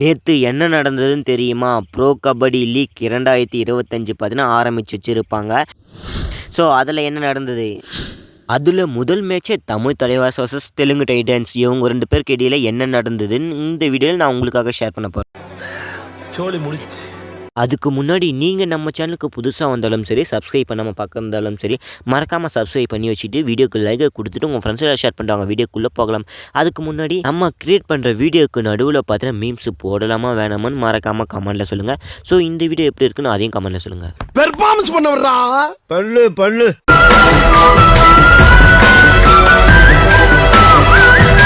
நேற்று என்ன நடந்ததுன்னு தெரியுமா? ப்ரோ கபடி லீக் இரண்டாயிரத்தி இருபத்தஞ்சி பார்த்தீங்கன்னா ஆரம்பிச்சு வச்சுருப்பாங்க. ஸோ அதில் என்ன நடந்தது? அதில் முதல் மேட்சே தமிழ் தலைவாஸ் வர்சஸ் தெலுங்கு டைட்டன்ஸ் இவங்க ரெண்டு பேருக்கு இடையில் என்ன நடந்ததுன்னு இந்த வீடியோவில் நான் உங்களுக்காக ஷேர் பண்ண போகிறேன் சோழி முடிச்சு. அதுக்கு முன்னாடி நீங்கள் நம்ம சேனலுக்கு புதுசாக வந்தாலும் சரி சப்ஸ்கிரைப் பண்ணாமல் பார்க்க இருந்தாலும் சரி மறக்காமல் சப்ஸ்கிரைப் பண்ணி வச்சுட்டு வீடியோக்கு லைக்கை கொடுத்துட்டு உங்கள் ஃப்ரெண்ட்ஸோட ஷேர் பண்ணுறாங்க வீடியோக்குள்ளே போகலாம். அதுக்கு முன்னாடி நம்ம க்ரியேட் பண்ணுற வீடியோக்கு நடுவில் பார்த்தீங்கன்னா மீம்ஸ் போடலாமா வேணாமான்னு மறக்காமல் கமெண்ட்டில் சொல்லுங்கள் ஸோ இந்த வீடியோ எப்படி இருக்குன்னு அதையும் கமெண்ட்டில் சொல்லுங்கள் பெர்ஃபார்மன்ஸ் பண்ண வர்றா பல்லு பல்லு.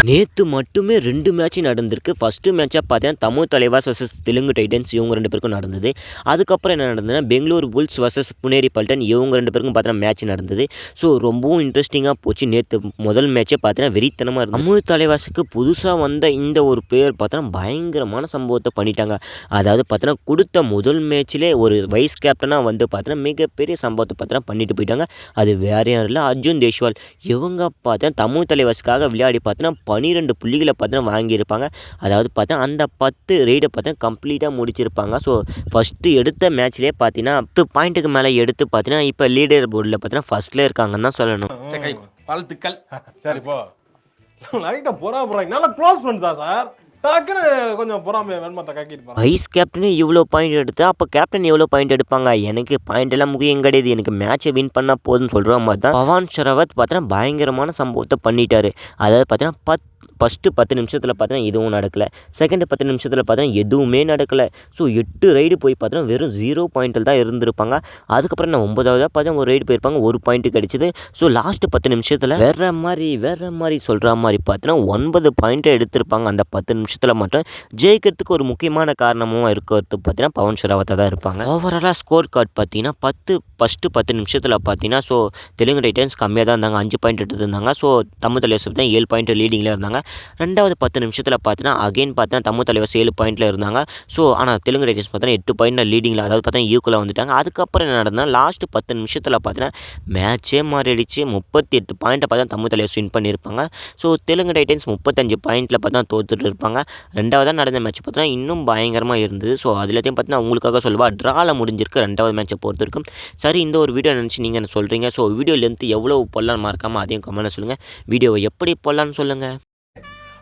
நேற்று மட்டுமே ரெண்டு மேட்ச் நடந்திருக்கு. ஃபஸ்ட்டு மேட்சாக பார்த்தீங்கன்னா தமிழ் தலைவாஸ் வர்சஸ் தெலுங்கு டைட்டன்ஸ் இவங்க ரெண்டு பேருக்கும் நடந்தது. அதுக்கப்புறம் என்ன நடந்ததுன்னா பெங்களூர் புல்ஸ் வர்சஸ் புனேரி பல்டன் இவங்க ரெண்டு பேருக்கும் பார்த்தீங்கன்னா மேட்ச் நடந்தது. ஸோ ரொம்பவும் இன்ட்ரெஸ்டிங்காக போச்சு. நேற்று முதல் மேட்சே பார்த்தீங்கன்னா வெறித்தனமாக இருந்தது. தமிழ் தலைவாசுக்கு புதுசாக வந்த இந்த ஒரு பேர் பார்த்தோன்னா பயங்கரமான சம்பவத்தை பண்ணிட்டாங்க. அதாவது பார்த்தோன்னா கொடுத்த முதல் மேட்ச்சிலே ஒரு வைஸ் கேப்டனாக வந்து பார்த்தோன்னா மிகப்பெரிய சம்பவத்தை பார்த்தோன்னா பண்ணிட்டு போயிட்டாங்க. அது வேற யாரும் இல்லை. அர்ஜுன் தேஷ்வால். இவங்க பார்த்தா தமிழ் தலைவாசுக்காக விளையாடி பார்த்தோன்னா பன்னிரெண்டு புள்ளிகளை பார்த்தோன்னா வாங்கியிருப்பாங்க. அதாவது பார்த்தா அந்த பத்து ரெய்டை பார்த்தா கம்ப்ளீட்டாக முடிச்சிருப்பாங்க. ஸோ ஃபஸ்ட்டு எடுத்த மேட்ச்லேயே பார்த்தீங்கன்னா பத்து பாயிண்ட்டுக்கு மேலே எடுத்து பார்த்தீங்கன்னா இப்போ லீடர் போர்டில் பார்த்தீங்கன்னா ஃபஸ்ட்டில் இருக்காங்கன்னு தான் சொல்லணும். வாழ்த்துக்கள் சரி போ. லைட்டா போறா போகிறாங்க நல்லா க்ளோஸ் பண்ணுதா சார் டக்குன்னு கொஞ்சம் பொறாமை வெண்மத்தை கக்கிட்டு வைஸ் கேப்டனே இவ்வளோ பாயிண்ட் எடுத்து அப்போ கேப்டன் எவ்வளோ பாயிண்ட் எடுப்பாங்க? எனக்கு பாயிண்ட் எல்லாம் முக்கியம் கிடையாது. எனக்கு மேட்சை வின் பண்ணால் போதும்னு சொல்கிற மாதிரி தான் பவான் ஷரவத் பார்த்தீங்கன்னா பயங்கரமான சம்பவத்தை பண்ணிட்டாரு. அதாவது பார்த்தீங்கன்னா பத்து ஃபஸ்ட்டு பத்து நிமிஷத்தில் பார்த்தீங்கன்னா எதுவும் நடக்கலை. செகண்ட் பத்து நிமிஷத்தில் பார்த்தீங்கன்னா எதுவுமே நடக்கலை. ஸோ எட்டு ரைடு போய் பார்த்தீங்கன்னா வெறும் ஜீரோ பாயிண்ட்டில் தான் இருந்திருப்பாங்க. அதுக்கப்புறம் நான் ஒன்பதாவதாக பார்த்தா ஒரு ரைடு போயிருப்பாங்க ஒரு பாயிண்ட்டு கிடைச்சிது. ஸோ லாஸ்ட்டு பத்து நிமிஷத்தில் வேற மாதிரி வேற மாதிரி சொல்கிற மாதிரி பார்த்தீங்கன்னா ஒன்பது பாயிண்ட்டை எடுத்திருப்பாங்க. அந்த பத்து நிமிஷத்தில் மட்டும் ஜெயிக்கிறதுக்கு ஒரு முக்கியமான காரணமும் இருக்கிறது பார்த்தீங்கன்னா பவன் ஷராவத்தை தான் இருப்பாங்க. ஓவராலாக ஸ்கோர் கார்டு பார்த்தீங்கன்னா பத்து ஃபஸ்ட்டு பத்து நிமிஷத்தில் பார்த்தீங்கன்னா ஸோ தெலுங்கு டைட்டன்ஸ் கம்மியாக தான் இருந்தாங்க அஞ்சு பாயிண்ட் எடுத்திருந்தாங்க. ஸோ தமிழ் தலைவர் தான் ஏழு பாயிண்ட் லீடிங்கில் இருந்தாங்க. ரெண்டாவது பத்து நிமிஷத்தில் பார்த்தீங்கன்னா அகைன் பார்த்தீங்கன்னா தமிழ் தலைவர் ஏழு பாயிண்டில் இருந்தாங்க. ஸோ ஆனால் தெலுங்கு டைட்டன்ஸ் பார்த்தீங்கன்னா எட்டு பாயிண்ட் லீடிங்கில் அதாவது பார்த்தீங்கன்னா ஈக்குவலாக வந்துட்டாங்க. அதுக்கப்புறம் என்ன நடந்தால் லாஸ்ட் பத்து நிமிஷத்தில் பார்த்தீங்கன்னா மேட்சே மாறிடுச்சு. முப்பத்தி எட்டு பாயிண்ட்டை பார்த்தா தமிழ் தலைவர் வின் பண்ணியிருப்பாங்க. ஸோ தெலுங்கு டைட்டன்ஸ் முப்பத்தஞ்சு பாயிண்ட்டில் பார்த்தா தோத்துட்டு இருப்பாங்க. ரெண்டாவதாக நடந்த மேட்ச் பார்த்தீங்கன்னா இன்னும் பயங்கரமாக இருந்தது. ஸோ அதுலத்தையும் பார்த்தீங்கன்னா உங்களுக்காக சொல்லுவா ட்ராவில் முடிஞ்சிருக்கு. ரெண்டாவது மேட்சை பொறுத்தவருக்கும் சரி இந்த ஒரு வீடியோ நினச்சி நீங்கள் என்ன சொல்கிறீங்க ஸோ வீடியோ லென்த்து எவ்வளோ போடலான்னு மறக்காமல் அதையும் கமெண்ட்டில் சொல்லுங்கள் வீடியோவை எப்படி போடலான்னு சொல்லுங்கள்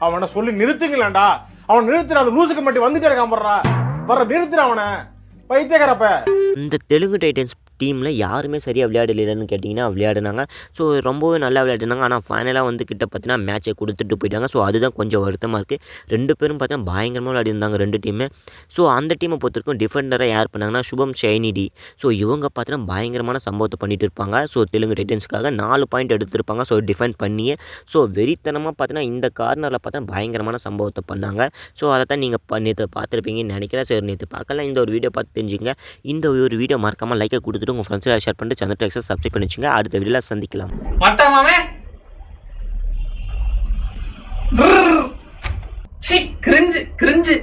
அவனை சொல்லி நிறுத்துங்களேன்டா. அவன் நிறுத்துற அந்த லூசுக்கு மட்டும் வந்துட்டே இருக்கான் போடுறா வர நிறுத்துற அவனை. பைத்தியக்காரப்ப. இந்த தெலுங்கு டைட்டன்ஸ் டீமில் யாருமே சரியாக விளையாடலைன்னு கேட்டிங்கன்னா விளையாடினாங்க. ஸோ ரொம்பவே நல்லா விளையாடினாங்க. ஆனால் ஃபைனலாக வந்து கிட்ட பார்த்தீங்கன்னா மேட்சை கொடுத்துட்டு போயிட்டாங்க. ஸோ அதுதான் கொஞ்சம் வருத்தமாக இருக்குது ரெண்டு பேரும் பார்த்தீங்கன்னா பயங்கரமாக விளையாடிருந்தாங்க ரெண்டு டீமே ஸோ அந்த டீமை பொறுத்த வரைக்கும் டிஃபெண்டராக யார் பண்ணாங்கன்னா சுபம் ஷைனிடி. ஸோ இவங்க பார்த்தீங்கன்னா பயங்கரமான சம்பவத்தை பண்ணிட்டு இருப்பாங்க. ஸோ தெலுங்கு டைட்டன்ஸ்க்காக நாலு பாயிண்ட் எடுத்திருப்பாங்க. ஸோ டிஃபெண்ட் பண்ணியே. ஸோ வெறித்தனமாக பார்த்தீங்கன்னா இந்த கார்னரில் பார்த்தா பயங்கரமான சம்பவத்தை பண்ணாங்க. ஸோ அதை தான் நீங்கள் நேற்று பார்த்துருப்பீங்கன்னு நினைக்கிறேன். சரி நேற்று பார்க்கலாம். இந்த ஒரு வீடியோ பார்த்து தெரிஞ்சுங்க இந்த ஒரு வீடியோ மறக்காமல் லைக்கை கொடுத்துட்டு உங்கள் ஃப்ரெண்ட்ஸ் ஷேர் பண்ணிட்டு சந்திர டெக்ஸை சப்ஸ்கிரைப் பண்ணி வச்சுங்க அடுத்த வீடியோவில் சந்திக்கலாம். Cringe cringe.